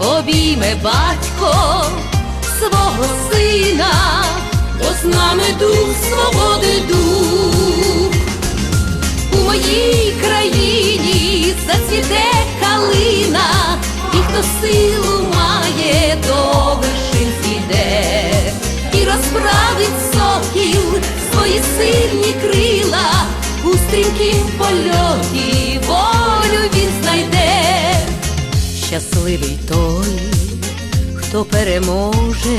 обійме батько свого сина, бо з нами дух свободи дух. У моїй країні зацвіте калина, і хто силу має, до вершин зійде, і розправить сокіл свої сильні крила, у стрімкім польоті щасливий той, хто переможе,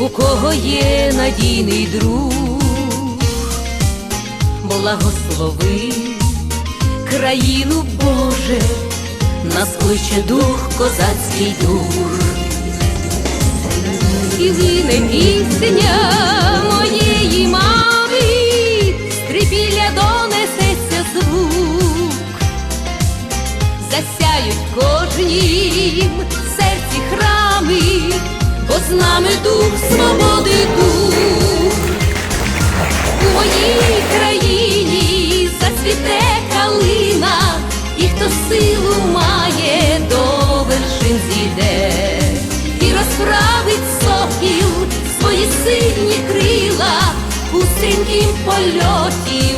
у кого є надійний друг, благослови країну Боже, нас кличе дух, козацький дух, і гине пісня кожнім серці храми, бо з нами дух свободи дух. У моїй країні зацвіте калина, і хто силу має, до вершин зійде, і розправить сокіл свої сильні крила, у стрімкім польоті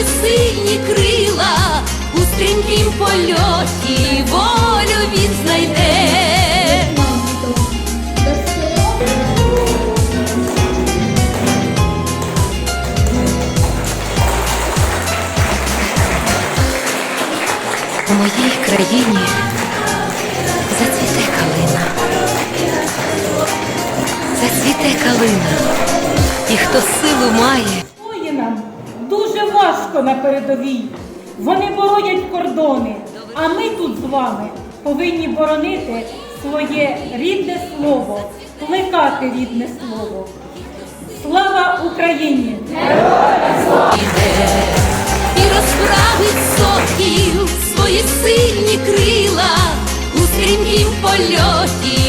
свої сильні крила, у стрімкім польоті волю він знайде. У моїй країні зацвіте калина, зацвіте калина, і хто силу має, Воїнам дуже важко на передовій. Вони боронять кордони, а ми тут з вами повинні боронити своє рідне слово, плекати рідне слово. Слава Україні! і розправить сокіл свої сильні крила у стрімкім польоті.